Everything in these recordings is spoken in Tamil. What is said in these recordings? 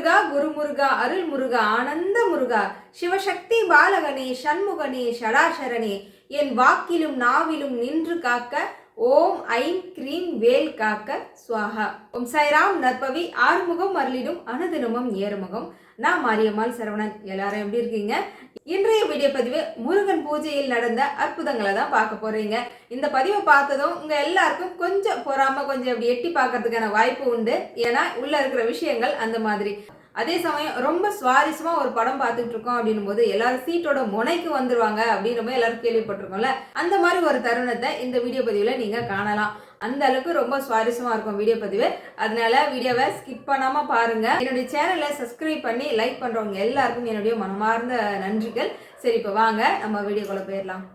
முருகா குரு முருகா அருள் முருகா ஆனந்த முருகா சிவசக்தி பாலகனே சண்முகனே ஷடாசரனே என் வாக்கிலும் நாவிலும் நின்று காக்க ஓம் ஐம் கிரீம் வேல் காக்க சுவாகா ஓம் சாய்ராம் நற்பவி ஆறுமுகம் அருளிடும் அனுதினமும் ஏறுமுகம். நான் மாரியம்மாள் சரவணன். எல்லாரும் எப்படி இருக்கீங்க? இன்றைய வீடியோ பதிவு முருகன் பூஜையில் நடந்த அற்புதங்களை தான் பார்க்க போறீங்க. இந்த பதிவை பார்த்ததும் உங்க எல்லாருக்கும் கொஞ்சம் பொறாம கொஞ்சம் அப்படி எட்டி பார்க்கறதுக்கான வாய்ப்பு உண்டு. ஏன்னா உள்ள இருக்கிற விஷயங்கள் அந்த மாதிரி. அதே சமயம் ரொம்ப சுவாரஸ்யமா ஒரு படம் பார்த்துட்டு இருக்கோம் அப்படின்னும் போது எல்லாரும் சீட்டோட முனைக்கு வந்துருவாங்க அப்படின்னு போது எல்லாரும் கேள்விப்பட்டிருக்கோம்ல. அந்த மாதிரி ஒரு தருணத்தை இந்த வீடியோ பதிவில் நீங்க காணலாம். அந்த அளவுக்கு ரொம்ப சுவாரஸ்யமா இருக்கும் வீடியோ பதிவு. அதனால வீடியோவை ஸ்கிப் பண்ணாம பாருங்க. என்னுடைய சேனலை சப்ஸ்கிரைப் பண்ணி லைக் பண்றவங்க எல்லாருக்கும் என்னுடைய மனமார்ந்த நன்றிகள். சரி இப்போ வாங்க. நம்ம வீடியோக்குள்ள போயிடலாம்.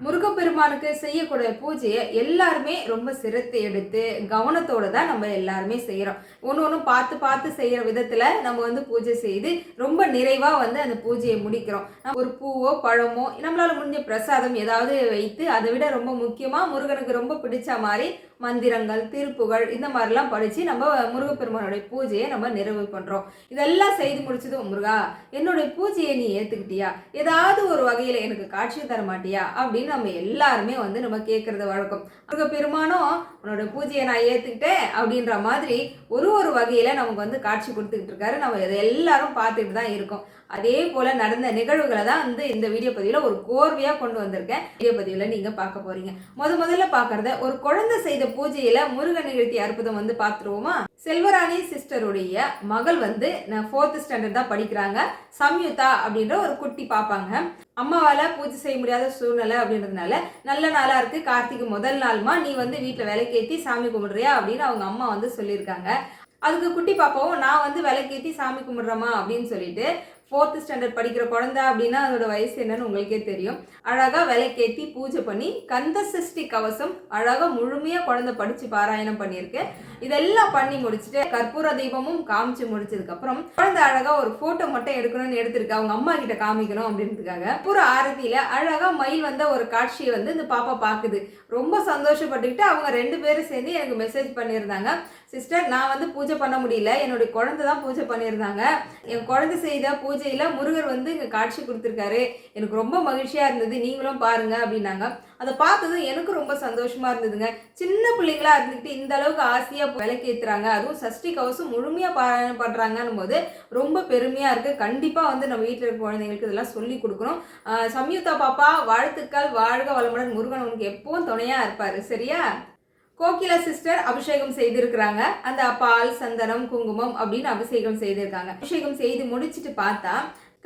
முருகப்பெருமானுக்கு செய்யக்கூடிய பூஜையை எல்லாருமே ரொம்ப சிரத்தை எடுத்து கவனத்தோடு தான் நம்ம எல்லாருமே செய்கிறோம் ஒன்று ஒன்று பார்த்து பார்த்து செய்கிற விதத்தில் நம்ம வந்து பூஜை செய்து ரொம்ப நிறைவாக வந்து அந்த பூஜையை முடிக்கிறோம். ஒரு பூவோ பழமோ நம்மளால் முடிஞ்ச பிரசாதம் ஏதாவது வைத்து அதை விட ரொம்ப முக்கியமாக முருகனுக்கு ரொம்ப பிடிச்ச மாதிரி மந்திரங்கள் திருப்புகள் இந்த மாதிரிலாம் படித்து நம்ம முருகப்பெருமானுடைய பூஜையை நம்ம நிறைவு பண்ணுறோம் இதெல்லாம் செய்து முடிச்சதும் முருகா என்னுடைய பூஜையை நீ ஏற்றுக்கிட்டியா ஏதாவது ஒரு வகையில் எனக்கு காட்சி தர மாட்டியா? அப்படின்னு நம்ம எல்லாருமே வந்து நம்ம கேட்குறது வழக்கம். முருகப்பெருமானும் உன்னோட பூஜையை நான் ஏற்றுக்கிட்டேன் அப்படின்ற மாதிரி ஒரு ஒரு வகையில் நமக்கு வந்து காட்சி கொடுத்துக்கிட்டு இருக்காரு. நம்ம இதை எல்லாரும் பார்த்துட்டு தான் இருக்கோம். அதே போல நடந்த நிகழ்வுகளை தான் வந்து இந்த வீடியோ பதிவில் ஒரு கோர்வையாக கொண்டு வந்திருக்கேன். வீடியோ பதிவில் நீங்கள் பார்க்க போறீங்க. முத முதல்ல பார்க்கறத ஒரு குழந்தை செய்த பூஜையில முருகன் நிகழ்த்தி அற்புதம் வந்து பார்த்துருவோமா? செல்வராணி சிஸ்டருடைய மகள் வந்து ஃபோர்த் ஸ்டாண்டர்ட் தான் படிக்கிறாங்க. சம்யுதா அப்படின்ற ஒரு குட்டி பார்ப்பாங்க அம்மாவால் பூஜை செய்ய முடியாத சூழ்நிலை அப்படின்றதுனால நல்ல நாளாக இருக்குது கார்த்திகை முதல் நாள்மா நீ வந்து வீட்டில் விலைக்கேத்தி சாமி கும்பிடுறியா அப்படின்னு அவங்க அம்மா வந்து சொல்லியிருக்காங்க. அதுக்கு குட்டி பாப்பாவும் நான் வந்து விலைக்கேத்தி சாமி கும்பிட்றேம்மா அப்படின்னு சொல்லிட்டு ஃபோர்த்து ஸ்டாண்டர்ட் படிக்கிற குழந்தை அப்படின்னா அதோட வயசு என்னன்னு உங்களுக்கே தெரியும். அழகாக விலைக்கேற்றி பூஜை பண்ணி கந்த சஷ்டி கவசம் அழகாக முழுமையாக குழந்தை படித்து பாராயணம் பண்ணியிருக்கேன் இதெல்லாம் பண்ணி முடிச்சுட்டு கற்பூர தீபமும் காமிச்சு முடிச்சதுக்கப்புறம் குழந்தை அழகாக ஒரு ஃபோட்டோ மட்டும் எடுக்கணும்னு எடுத்திருக்கு. அவங்க அம்மா கிட்ட காமிக்கணும் அப்படின்றதுக்காக. பூரா ஆரத்தியில் அழகாக மயில் வந்த ஒரு காட்சியை வந்து இந்த பாப்பா பார்க்குது ரொம்ப சந்தோஷப்பட்டுக்கிட்டு அவங்க ரெண்டு பேரும் சேர்ந்து எனக்கு மெசேஜ் பண்ணியிருந்தாங்க. சிஸ்டர் நான் வந்து பூஜை பண்ண முடியல. என்னுடைய குழந்தை தான் பூஜை பண்ணியிருந்தாங்க. என் குழந்தை செய்த பூஜையில் முருகர் வந்து இங்கே காட்சி கொடுத்துருக்காரு. எனக்கு ரொம்ப மகிழ்ச்சியாக இருந்தது. நீங்களும் பாருங்க அப்படின்னாங்க. அதை பார்த்ததும் எனக்கு ரொம்ப சந்தோஷமாக இருந்ததுங்க. சின்ன பிள்ளைங்களா இருந்துக்கிட்டு இந்த அளவுக்கு ஆசையாக விலைக்கு ஏற்றுறாங்க அதுவும் சஷ்டி கவசம் முழுமையாக பாராயணம் பண்ணுறாங்கன்னும் போது ரொம்ப பெருமையாக இருக்குது கண்டிப்பாக வந்து நம்ம வீட்டில் இருக்க குழந்தைங்களுக்கு இதெல்லாம் சொல்லி கொடுக்கணும். சம்யுக்தா பாப்பா வாழ்த்துக்கள் வாழ்க வளமுடன் முருகன் உனக்கு எப்பவும் துணையாக இருப்பார். சரியா? கோகிலா சிஸ்டர் அபிஷேகம் செய்திருக்கிறாங்க. அந்த பால் சந்தனம் குங்குமம் அப்படின்னு அபிஷேகம் செய்திருக்காங்க. அபிஷேகம் செய்து முடிச்சுட்டு பார்த்தா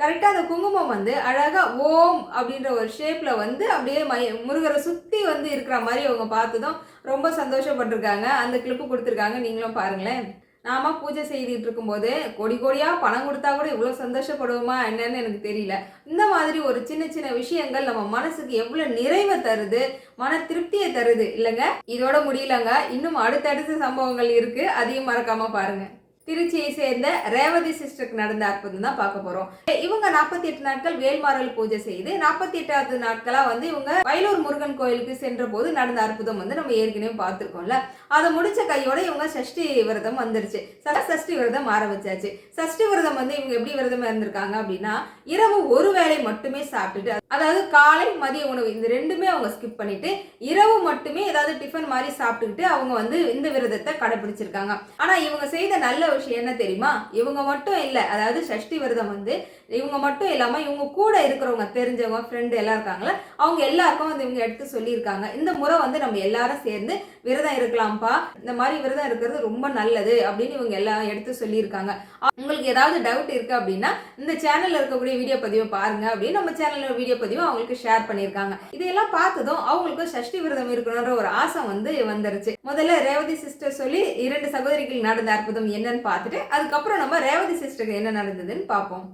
கரெக்டாக அந்த குங்குமம் வந்து அழகாக ஓம் அப்படின்ற ஒரு ஷேப்பில் வந்து அப்படியே மய முருகரை சுற்றி வந்து இருக்கிற மாதிரி அவங்க பார்த்ததும் ரொம்ப சந்தோஷப்பட்டிருக்காங்க. அந்த கிளிப்பு கொடுத்துருக்காங்க. நீங்களும் பாருங்களேன். நாம பூஜை செய்துட்டு இருக்கும்போது கொடி கொடியாக பணம் கொடுத்தா கூட இவ்வளோ சந்தோஷப்படுவோமா என்னன்னு எனக்கு தெரியல. இந்த மாதிரி ஒரு சின்ன சின்ன விஷயங்கள் நம்ம மனசுக்கு எவ்வளோ நிறைவை தருது மன திருப்தியை தருது இல்லைங்க? இதோட முடியலங்க. இன்னும் அடுத்தடுத்த சம்பவங்கள் இருக்கு. அதையும் மறக்காம பாருங்க. திருச்சியை சேர்ந்த ரேவதி சிஸ்டருக்கு நடந்த அற்புதம் தான் பார்க்க போறோம். இவங்க நாற்பத்தி எட்டு நாட்கள் வேல்மாறல் பூஜை செய்து நாற்பத்தி எட்டாவது நாட்களா வந்து இவங்க வயலூர் முருகன் கோயிலுக்கு சென்ற போது நடந்த அற்புதம் வந்து நம்ம ஏற்கனவே பார்த்துருக்கோம்ல. அதை முடிச்ச கையோட இவங்க சஷ்டி விரதம் வந்துருச்சு. ச- சஷ்டி விரதம் ஆரம்பிச்சாச்சு சஷ்டி விரதம் வந்து இவங்க எப்படி விரதமா இருந்திருக்காங்க அப்படின்னா இரவு ஒரு வேளை மட்டுமே சாப்பிட்டுட்டு அதாவது காலை மதிய உணவு இந்த ரெண்டுமே அவங்க ஸ்கிப் பண்ணிட்டு இரவு மட்டுமே ஏதாவது டிஃபன் மாதிரி சாப்பிட்டுக்கிட்டு அவங்க வந்து இந்த விரதத்தை கடைபிடிச்சிருக்காங்க. ஆனா இவங்க செய்த நல்ல விஷயம் என்ன தெரியுமா? இவங்க மட்டும் இல்லை அதாவது சஷ்டி விரதம் வந்து இவங்க மட்டும் இல்லாம இவங்க கூட இருக்கிறவங்க தெரிஞ்சவங்க ஃப்ரெண்டு எல்லாம் இருக்காங்களே அவங்க எல்லாருக்கும் வந்து இவங்க எடுத்து சொல்லியிருக்காங்க. இந்த முறை வந்து நம்ம எல்லாரும் சேர்ந்து விரதம் இருக்கலாம்ப்பா இந்த மாதிரி விரதம் இருக்கிறது ரொம்ப நல்லது அப்படின்னு இவங்க எல்லாம் எடுத்து சொல்லியிருக்காங்க. உங்களுக்கு ஏதாவது டவுட் இருக்குது அப்படின்னா இந்த சேனலில் இருக்கக்கூடிய வீடியோ பதிவை பாருங்க அப்படின்னு நம்ம சேனலில் வீடியோ பதிவை அவங்களுக்கு ஷேர் பண்ணியிருக்காங்க. இதையெல்லாம் பார்த்ததும் அவங்களுக்கு சஷ்டி விரதம் இருக்கணுன்ற ஒரு ஆசை வந்து வந்துருச்சு. முதல்ல ரேவதி சிஸ்டர் சொல்லி இரண்டு சகோதரிகள் நடந்த அற்புதம் என்னன்னு பார்த்துட்டு அதுக்கப்புறம் நம்ம ரேவதி சிஸ்டருக்கு என்ன நடந்ததுன்னு பார்ப்போம்.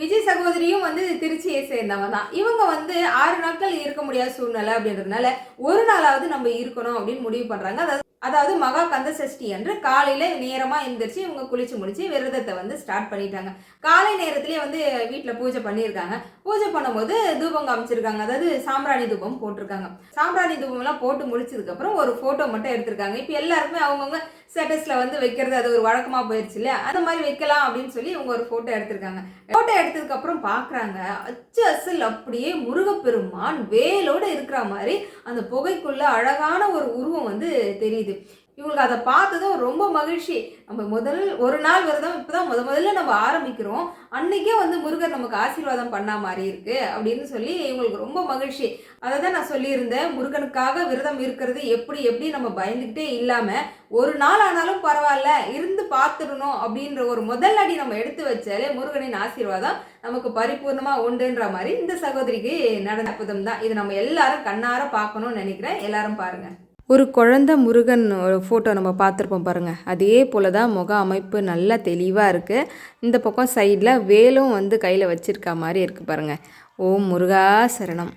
விஜய் சகோதரியும் வந்து திருச்சியை சேர்ந்தவங்க தான். இவங்க வந்து ஆறு நாட்கள் இருக்க முடியாத சூழ்நிலை அப்படின்றதுனால ஒரு நாளாவது நம்ம இருக்கணும் அப்படின்னு முடிவு பண்ணுறாங்க அதாவது அதாவது மகா கந்த சஷ்டி அன்று காலையில் நேரமாக எந்திரிச்சு இவங்க குளிச்சு முடிச்சு விரதத்தை வந்து ஸ்டார்ட் பண்ணிட்டாங்க. காலை நேரத்திலேயே வந்து வீட்டில் பூஜை பண்ணியிருக்காங்க. பூஜை பண்ணும்போது தூபம் காமிச்சிருக்காங்க. அதாவது சாம்பிராணி தூபம் போட்டிருக்காங்க. சாம்பிராணி தூபம்லாம் போட்டு முடிச்சதுக்கப்புறம் ஒரு ஃபோட்டோ மட்டும் எடுத்திருக்காங்க. இப்போ எல்லாருக்குமே அவங்கவுங்க ஸ்டேட்டஸில் வந்து வைக்கிறது அது ஒரு வழக்கமாக போயிடுச்சு இல்லையா? அந்த மாதிரி வைக்கலாம் அப்படின்னு சொல்லி இவங்க ஒரு ஃபோட்டோ எடுத்திருக்காங்க. ஃபோட்டோ எடுத்ததுக்கப்புறம் பார்க்குறாங்க அச்சு அசல் அப்படியே முருகப்பெருமான் வேலோடு இருக்கிற மாதிரி அந்த புகைக்குள்ளே அழகான ஒரு உருவம் வந்து தெரியுது. இவங்களுக்கு அதை பார்த்ததும் ரொம்ப மகிழ்ச்சி. நம்ம முதல் ஒரு நாள் விரதம் இப்போ தான் முத முதல்ல நம்ம ஆரம்பிக்கிறோம். அன்னைக்கே வந்து முருகர் நமக்கு ஆசீர்வாதம் பண்ணா மாதிரி இருக்கு அப்படின்னு சொல்லி இவங்களுக்கு ரொம்ப மகிழ்ச்சி. அதை தான் நான் சொல்லியிருந்தேன். முருகனுக்காக விரதம் இருக்கிறது எப்படி எப்படி நம்ம பயந்துக்கிட்டே இல்லாமல் ஒரு நாள் ஆனாலும் பரவாயில்ல இருந்து பார்த்துடணும் அப்படின்ற ஒரு முதல் அடி நம்ம எடுத்து வச்சாலே முருகனின் ஆசீர்வாதம் நமக்கு பரிபூர்ணமாக உண்டுன்ற மாதிரி இந்த சகோதரிக்கு நடந்த அற்புதம் தான் இது நம்ம எல்லாரும் கண்ணார பார்க்கணும்னு நினைக்கிறேன். எல்லாரும் பாருங்கள் ஒரு குழந்த முருகன் ஒரு ஃபோட்டோ நம்ம பார்த்துருப்போம் பாருங்கள் அதே போல் தான் முக அமைப்பு நல்லா தெளிவாக இருக்குது இந்த பக்கம் சைடில் வேலும் வந்து கையில் வச்சிருக்க மாதிரி இருக்குது பாருங்கள் ஓம் முருகா சரணம்.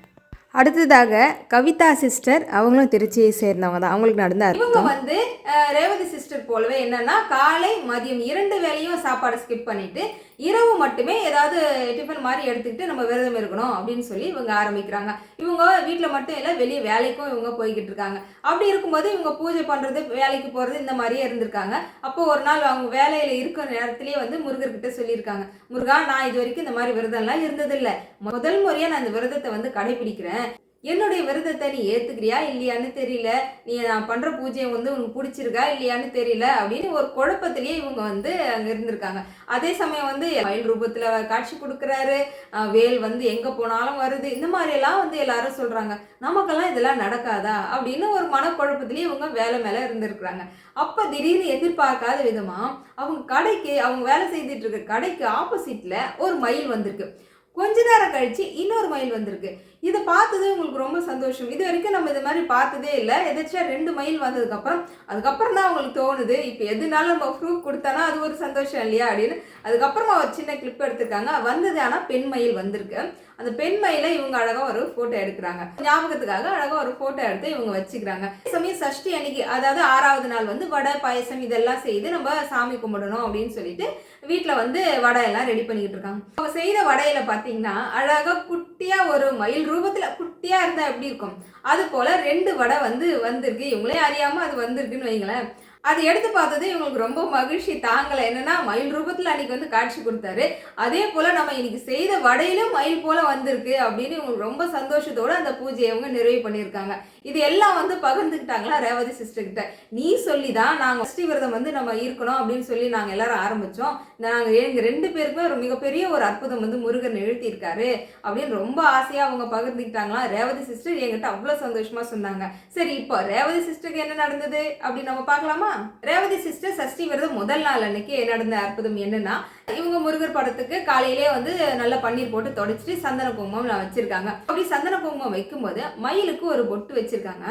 அடுத்ததாக கவிதா சிஸ்டர் அவங்களும் திருச்சியை சேர்ந்தவங்க தான். அவங்களுக்கு நடந்த இவங்க வந்து ரேவதி சிஸ்டர் போலவே என்னன்னா காலை மதியம் இரண்டு வேலையும் சாப்பாடு ஸ்கிப் பண்ணிட்டு இரவு மட்டுமே ஏதாவது டிஃபன் மாதிரி எடுத்துக்கிட்டு நம்ம விரதம் இருக்கணும் அப்படின்னு சொல்லி இவங்க ஆரம்பிக்கிறாங்க. இவங்க வீட்டில் மட்டும் இல்லை வெளியே வேலைக்கும் இவங்க போய்கிட்டு இருக்காங்க. அப்படி இருக்கும்போது இவங்க பூஜை பண்ணுறது வேலைக்கு போகிறது இந்த மாதிரியே இருந்திருக்காங்க. அப்போ ஒரு நாள் அவங்க வேலையில் இருக்கிற நேரத்துலேயே வந்து முருகர்கிட்ட சொல்லியிருக்காங்க முருகா நான் இது வரைக்கும் இந்த மாதிரி விரதம்லாம் இருந்ததில்லை. முதல் முறையாக நான் இந்த விரதத்தை வந்து கடைபிடிக்கிறேன். என்னுடைய விரதத்தை நீ ஏத்துக்கிறியா இல்லையான்னு தெரியல. நீ நான் பண்ற பூஜையை வந்து உனக்கு பிடிச்சிருக்கா இல்லையான்னு தெரியல அப்படின்னு ஒரு குழப்பத்திலேயே இவங்க வந்து அங்க இருந்திருக்காங்க. அதே சமயம் வந்து மயில் ரூபத்துல காட்சி கொடுக்கறாரு. வேல் வந்து எங்க போனாலும் வருது. இந்த மாதிரி எல்லாம் வந்து எல்லாரும் சொல்றாங்க. நமக்கெல்லாம் இதெல்லாம் நடக்காதா அப்படின்னு ஒரு மனக்குழப்பத்திலேயே இவங்க வேலை மேல இருந்திருக்கிறாங்க. அப்ப திடீர்னு எதிர்பார்க்காத விதமா அவங்க கடைக்கு அவங்க வேலை செய்துட்டு இருக்க கடைக்கு ஆப்போசிட்ல ஒரு மயில் வந்திருக்கு. கொஞ்ச நேரம் கழிச்சு இன்னொரு மயில் வந்திருக்கு. இதை பார்த்தது உங்களுக்கு ரொம்ப சந்தோஷம். இது வரைக்கும் நம்ம இது மாதிரி பார்த்ததே இல்லை. எதாச்சும் ரெண்டு மயில் வந்ததுக்கப்புறம் அதுக்கப்புறம் தான் அவங்களுக்கு தோணுது. இப்போ எதுனாலும் நம்ம ப்ரூஃப் கொடுத்தானா அது ஒரு சந்தோஷம் இல்லையா அப்படின்னு. அதுக்கப்புறமா ஒரு சின்ன கிளிப் எடுத்திருக்காங்க. வந்தது ஆனால் பெண் மயில் வந்திருக்கு. அந்த பெண் மயிலை இவங்க அழகாக ஒரு ஃபோட்டோ எடுக்கிறாங்க. ஞாபகத்துக்காக அழகாக ஒரு ஃபோட்டோ எடுத்து இவங்க வச்சுக்கிறாங்க. சமயம் சஷ்டி அன்னைக்கு அதாவது ஆறாவது நாள் வந்து வடை பாயசம் இதெல்லாம் செய்து நம்ம சாமி கும்பிடணும் அப்படின்னு சொல்லிட்டு வீட்டில் வந்து வடை எல்லாம் ரெடி பண்ணிக்கிட்டு இருக்காங்க. அவங்க செய்த வடையில பார்த்தீங்கன்னா அழகாக குட்டியாக ஒரு மயில் ரூபத்தில் குட்டியாக இருந்தால் எப்படி இருக்கும்? அது போல் ரெண்டு வடை வந்து வந்திருக்கு. இவங்களே அறியாமல் அது வந்திருக்குன்னு வைங்களேன். அது எடுத்து பார்த்தது இவங்களுக்கு ரொம்ப மகிழ்ச்சி. தாங்கலை. என்னன்னா மயில் ரூபத்தில் அன்னைக்கு வந்து காட்சி கொடுத்தாரு. அதே போல் நம்ம இன்னைக்கு செய்த வடையிலும் மயில் போல வந்திருக்கு அப்படின்னு இவங்களுக்கு ரொம்ப சந்தோஷத்தோடு அந்த பூஜையை அவங்க நிறைவு பண்ணியிருக்காங்க. இது எல்லாம் வந்து பகிர்ந்துக்கிட்டாங்களா ரேவதி சிஸ்டர் கிட்ட? நீ சொல்லி தான் நாங்கள் ஸ்ரீ விரதம் வந்து நம்ம இருக்கணும் அப்படின்னு சொல்லி நாங்கள் எல்லாரும் ஆரம்பித்தோம் நாங்கள் எங்கள் ரெண்டு பேருக்குமே ஒரு மிகப்பெரிய ஒரு அற்புதம் வந்து முருகன் நிகழ்த்தியிருக்காரு அப்படின்னு ரொம்ப ஆசையாக அவங்க பகிர்ந்துக்கிட்டாங்களா? ரேவதி சிஸ்டர் என்கிட்ட அவ்வளோ சந்தோஷமாக சொன்னாங்க. சரி இப்போ ரேவதி சிஸ்டருக்கு என்ன நடந்தது? அப்படின்னு நம்ம பார்க்கலாமா? ரேவதி சிஸ்டர் சஷ்டி விரதம் முதல் நாள் அன்னைக்கு நடந்த அற்புதம் என்னன்னா இவங்க முருகர் படத்துக்கு காலையிலே வந்து நல்ல பன்னீர் போட்டு தொடச்சிட்டு சந்தன குங்குமம் நான் வச்சிருக்காங்க. அப்படி சந்தன குங்குமம் வைக்கும்போது மயிலுக்கு ஒரு பொட்டு வச்சிருக்காங்க.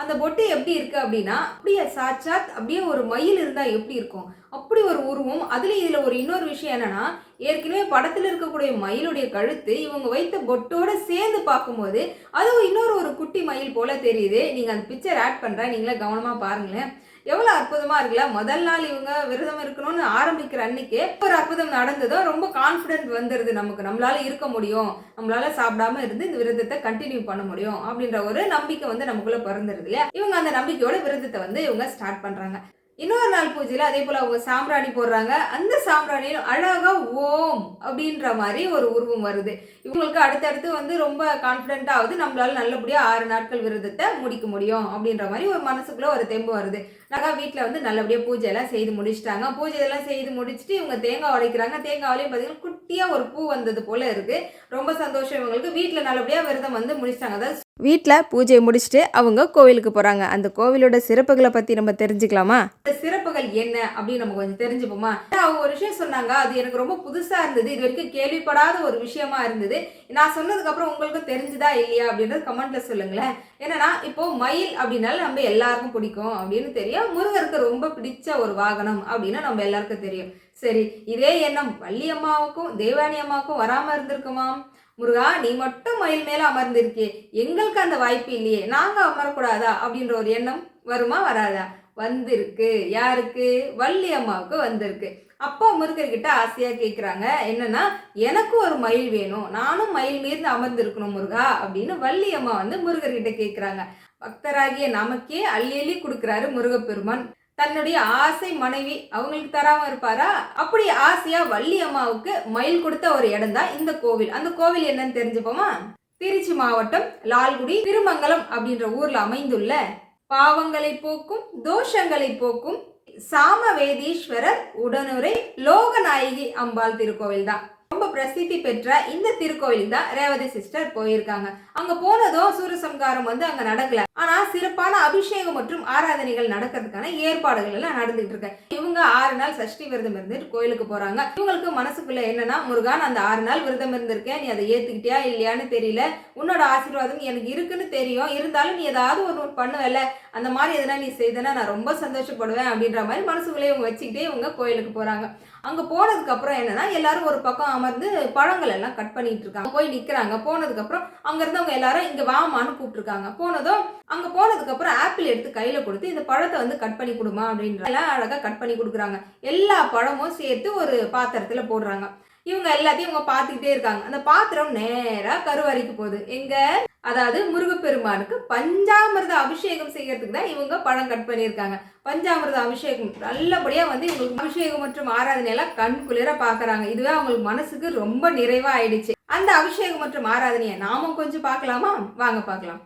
அந்த பொட்டு எப்படி இருக்கு அப்படின்னா அப்படியே சாட்சாத் அப்படியே ஒரு மயில் இருந்தா எப்படி இருக்கும்? அப்படி ஒரு உருவம். அதுல இதுல ஒரு இன்னொரு விஷயம் என்னன்னா ஏற்கனவே படத்துல இருக்கக்கூடிய மயிலுடைய கழுத்து இவங்க வைத்த பொட்டோட சேர்ந்து பார்க்கும்போது அதுவும் இன்னொரு ஒரு குட்டி மயில் போல தெரியுது. நீங்க அந்த பிக்சர் ஆட் பண்ற நீங்களே கவனமா பாருங்களேன். எவ்வளோ அற்புதமாக இருக்குல்ல? முதல் நாள் இவங்க விரதம் இருக்கணும்னு ஆரம்பிக்கிற அன்னைக்கே ஒரு அற்புதம் நடந்ததோ ரொம்ப கான்ஃபிடென்ட் வந்துடுது நமக்கு. நம்மளால இருக்க முடியும். நம்மளால சாப்பிடாம இருந்து இந்த விரதத்தை கண்டினியூ பண்ண முடியும் அப்படின்ற ஒரு நம்பிக்கை வந்து நமக்குள்ள பிறந்துருது இல்லையா? இவங்க அந்த நம்பிக்கையோட விரதத்தை வந்து இவங்க ஸ்டார்ட் பண்ணுறாங்க இன்னொரு நாள் பூஜையில் அதே போல் அவங்க சாம்பிராணி போடுறாங்க. அந்த சாம்பிராணியில் அழகாக ஓம் அப்படின்ற மாதிரி ஒரு உருவம் வருது. இவங்களுக்கு அடுத்தடுத்து வந்து ரொம்ப கான்ஃபிடென்ட் ஆகுது. நம்மளால நல்லபடியாக ஆறு நாட்கள் விரதத்தை முடிக்க முடியும் அப்படின்ற மாதிரி ஒரு மனசுக்குள்ள ஒரு தெம்பு வருது. நாங்கள் வீட்டில் வந்து நல்லபடியாக பூஜையெல்லாம் செய்து முடிச்சிட்டாங்க. பூஜை இதெல்லாம் செய்து முடிச்சுட்டு இவங்க தேங்காய் உடைக்கிறாங்க. தேங்காவிலையும் பார்த்தீங்கன்னா குட்டியாக ஒரு பூ வந்தது போல இருக்கு. ரொம்ப சந்தோஷம் இவங்களுக்கு. வீட்டில் நல்லபடியாக விரதம் வந்து முடிச்சிட்டாங்க. அதாவது வீட்டில் பூஜையை முடிச்சுட்டு அவங்க கோவிலுக்கு போகிறாங்க அந்த கோவிலோட சிறப்புகளை பற்றி நம்ம தெரிஞ்சுக்கலாமா? இந்த சிறப்புகள் என்ன அப்படின்னு நம்ம கொஞ்சம் தெரிஞ்சுப்போமா? அவங்க ஒரு விஷயம் சொன்னாங்க அது எனக்கு ரொம்ப புதுசாக இருந்தது. இது வரைக்கும் கேள்விப்படாத ஒரு விஷயமா இருந்தது. நான் சொன்னதுக்கப்புறம் உங்களுக்கும் உங்களுக்கு தெரிஞ்சுதா இல்லையா அப்படின்றது கமெண்ட்டில் சொல்லுங்களேன். என்னன்னா இப்போ மயில் அப்படின்னாலும் நம்ம எல்லாருக்கும் பிடிக்கும் அப்படின்னு தெரியும். முருகருக்கு ரொம்ப பிடிச்ச ஒரு வாகனம் அப்படின்னு நம்ம எல்லாருக்கும் தெரியும். சரி இதே எண்ணம் வள்ளியம்மாவுக்கும் தேவானி அம்மாவுக்கும் வராமல் இருந்திருக்குமா முருகா நீ மட்டும் மயில் மேலே அமர்ந்திருக்கே. எங்களுக்கு அந்த வாய்ப்பு இல்லையே. நாங்கள் அமரக்கூடாதா? அப்படின்ற ஒரு எண்ணம் வருமா வராதா? வந்திருக்கு. யாருக்கு? வள்ளி அம்மாவுக்கு வந்திருக்கு. அப்பா முருகர்கிட்ட ஆசையாக கேட்குறாங்க என்னன்னா எனக்கு ஒரு மயில் வேணும். நானும் மயில் மீர்ந்து அமர்ந்திருக்கணும் முருகா அப்படின்னு வள்ளி அம்மா வந்து முருகர்கிட்ட கேட்குறாங்க பக்தராகிய நமக்கே அள்ளி அள்ளி கொடுக்குறாரு முருகப்பெருமான். தன்னுடைய ஆசை மனைவி அவங்களுக்கு தராம இருப்பாரா? அப்படி ஆசையா வள்ளி அம்மாவுக்கு மயில் கொடுத்த ஒரு இடம் தான் இந்த கோவில். அந்த கோவில் என்னன்னு தெரிஞ்சுப்போமா? திருச்சி மாவட்டம் லால்குடி திருமங்கலம் அப்படின்ற ஊர்ல அமைந்துள்ள பாவங்களை போக்கும் தோஷங்களை போக்கும் சாமவேதீஸ்வரர் உடனுரை லோகநாயகி அம்பாள் திருக்கோவில் தான். ரொம்ப பிரசித்தி பெற்ற இந்த திருக்கோவிலுக்கு தான் ரேவதி சிஸ்டர் போயிருக்காங்க. அங்க போனதும் சூரசம்காரம் வந்து அங்க நடக்கல. ஆனா சிறப்பான அபிஷேகம் மற்றும் ஆராதனைகள் நடக்கிறதுக்கான ஏற்பாடுகள் எல்லாம் நடந்துட்டு இருக்கு. இவங்க ஆறு நாள் சஷ்டி விரதம் இருந்துட்டு கோயிலுக்கு போறாங்க. இவங்களுக்கு மனசுக்குள்ள என்னன்னா முருகான் அந்த ஆறு நாள் விரதம் இருந்திருக்கேன். நீ அதை ஏத்துக்கிட்டியா இல்லையான்னு தெரியல. உன்னோட ஆசீர்வாதம் எனக்கு இருக்குன்னு தெரியும். இருந்தாலும் நீ ஏதாவது ஒரு பண்ணுவல அந்த மாதிரி எதனா நீ செய்தனா நான் ரொம்ப சந்தோஷப்படுவேன் அப்படின்ற மாதிரி மனசுக்குள்ளே இவங்க வச்சுக்கிட்டே இவங்க கோயிலுக்கு போறாங்க. அங்கே போனதுக்கப்புறம் என்னன்னா எல்லாரும் ஒரு பக்கம் அமர்ந்து பழங்கள் எல்லாம் கட் பண்ணிட்டு இருக்காங்க. போய் நிற்கிறாங்க போனதுக்கப்புறம் அங்கேருந்து அவங்க எல்லாரும் இங்கே வாமான்னு கூப்பிட்டுருக்காங்க. போனதும் அங்கே போனதுக்கப்புறம் ஆப்பிள் எடுத்து கையில் கொடுத்து இந்த பழத்தை வந்து கட் பண்ணி கொடுமா அப்படின்ற எல்லாம் அழகாக கட் பண்ணி கொடுக்குறாங்க. எல்லா பழமும் சேர்த்து ஒரு பாத்திரத்தில் போடுறாங்க. இவங்க எல்லாத்தையும் இவங்க பார்த்துக்கிட்டே இருக்காங்க. அந்த பாத்திரம் நேரா கருவறைக்கு போகுது. எங்க? அதாவது முருகப்பெருமானுக்கு பஞ்சாமிரத அபிஷேகம் செய்யறதுக்கு தான் இவங்க பழம் கட் பண்ணியிருக்காங்க. பஞ்சாமிரத அபிஷேகம் நல்லபடியா வந்து இவங்களுக்கு அபிஷேகம் மற்றும் ஆராதனை எல்லாம் கண் குளிர பாக்குறாங்க. இதுவே அவங்களுக்கு மனசுக்கு ரொம்ப நிறைவா ஆயிடுச்சு அந்த அபிஷேகம் மற்றும் ஆராதனையை நாமும் கொஞ்சம் பார்க்கலாமா? வாங்க பார்க்கலாம்.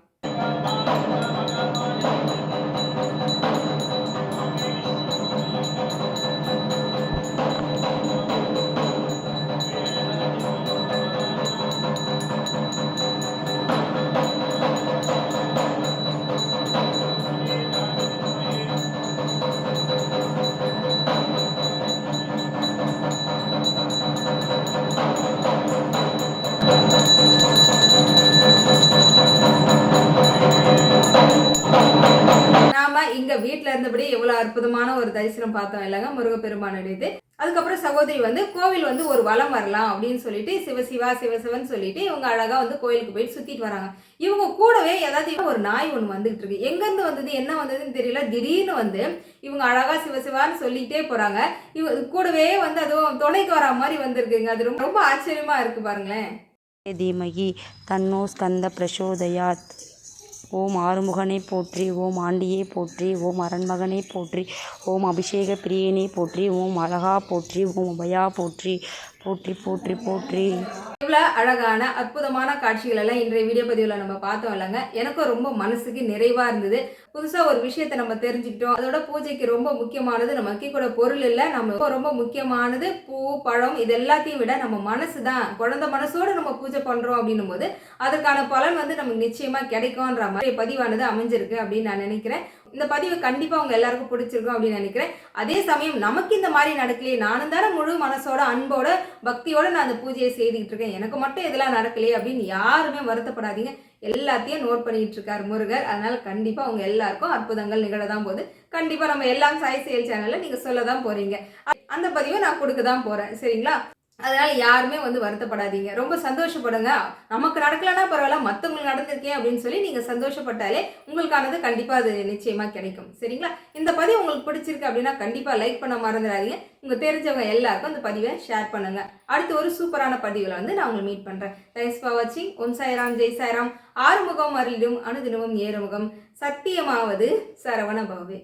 தரிசனம் பார்த்தோம் இல்லைங்க முருகப்பெருமானுடையது அதுக்கப்புறம் சகோதரி வந்து கோவில் வந்து ஒரு வலம் வரலாம் அப்படின்னு சொல்லிட்டு சிவசிவா சிவசிவன் சொல்லிட்டு இவங்க அழகா வந்து கோயிலுக்கு போயிட்டு சுத்திட்டு வராங்க. இவங்க கூடவே ஏதாவது ஒரு நாய் ஒன்று வந்துகிட்டு இருக்கு. எங்க இருந்து வந்தது என்ன வந்ததுன்னு தெரியல. திடீர்னு வந்து இவங்க அழகா சிவசிவான்னு சொல்லிட்டே போறாங்க. இவ கூடவே வந்து அதுவும் துணைக்கு வரா மாதிரி வந்திருக்குங்க. அது ரொம்ப ரொம்ப ஆச்சரியமா இருக்கு பாருங்களேன். தீமகி தன்னோ ஸ்கந்த பிரசோதயாத். ஓம் ஆறுமுகனை போற்றி ஓம் ஆண்டியே போற்றி ஓம் அரண்மகனை போற்றி ஓம் அபிஷேக பிரியனே போற்றி ஓம் அழகா போற்றி ஓம் அபயா போற்றி போற்றி போற்றி போற்றி. இவ்வளோ அழகான அற்புதமான காட்சிகள் எல்லாம் இன்றைய வீடியோ பதிவில் நம்ம பார்த்தோம் இல்லைங்க. எனக்கும் ரொம்ப மனசுக்கு நிறைவாக இருந்தது. புதுசாக ஒரு விஷயத்தை நம்ம தெரிஞ்சுக்கிட்டோம். அதோட பூஜைக்கு ரொம்ப முக்கியமானது நம்ம கூட பொருள் இல்லை. நம்ம ரொம்ப முக்கியமானது பூ பழம் இது எல்லாத்தையும் விட நம்ம மனசு தான். குழந்தை மனசோட நம்ம பூஜை பண்ணுறோம் அப்படின்னும் போது அதுக்கான பலன் வந்து நமக்கு நிச்சயமாக கிடைக்கும்ன்ற மாதிரி பதிவானது அமைஞ்சிருக்கு அப்படின்னு நான் நினைக்கிறேன். இந்த பதிவு கண்டிப்பாக அவங்க எல்லாருக்கும் பிடிச்சிருக்கும் அப்படின்னு நினைக்கிறேன். அதே சமயம் நமக்கு இந்த மாதிரி நடக்கலையே நானும் தானே முழு மனசோட அன்போட பக்தியோட நான் அந்த பூஜையை செய்துக்கிட்டு இருக்கேன். எனக்கு மட்டும் இதெல்லாம் நடக்கலையே அப்படின்னு யாருமே வருத்தப்படாதீங்க. எல்லாத்தையும் நோட் பண்ணிட்டு இருக்கார் முருகர். அதனால கண்டிப்பா அவங்க எல்லாருக்கும் அற்புதங்கள் நிகழதான் போகுது. கண்டிப்பா நம்ம எல்லாம் சாய் செயல் சேனல்ல நீங்க சொல்ல தான் போறீங்க. அந்த பதிவை நான் கொடுக்க தான் போறேன். சரிங்களா? அதனால் யாருமே வந்து வருத்தப்படாதீங்க. ரொம்ப சந்தோஷப்படுங்க. நமக்கு நடக்கலன்னா பரவாயில்ல மற்றவங்களுக்கு நடந்திருக்கேன் அப்படின்னு சொல்லி நீங்கள் சந்தோஷப்பட்டாலே உங்களுக்கானது கண்டிப்பாக அது நிச்சயமாக கிடைக்கும். சரிங்களா? இந்த பதிவு உங்களுக்கு பிடிச்சிருக்கு அப்படின்னா கண்டிப்பாக லைக் பண்ண மறந்துடாதீங்க. உங்கள் தெரிஞ்சவங்க எல்லாருக்கும் அந்த பதிவை ஷேர் பண்ணுங்கள் அடுத்து ஒரு சூப்பரான பதிவில் வந்து நான் உங்களை மீட் பண்ணுறேன் தேங்க்ஸ் ஃபார் வாட்சிங் ஒன் சாய்ராம் ஜெய் சாய்ராம். ஆறுமுகம் அருளிடும் அனுதினமும் ஏறுமுகம். சத்தியமாவது சரவண பவே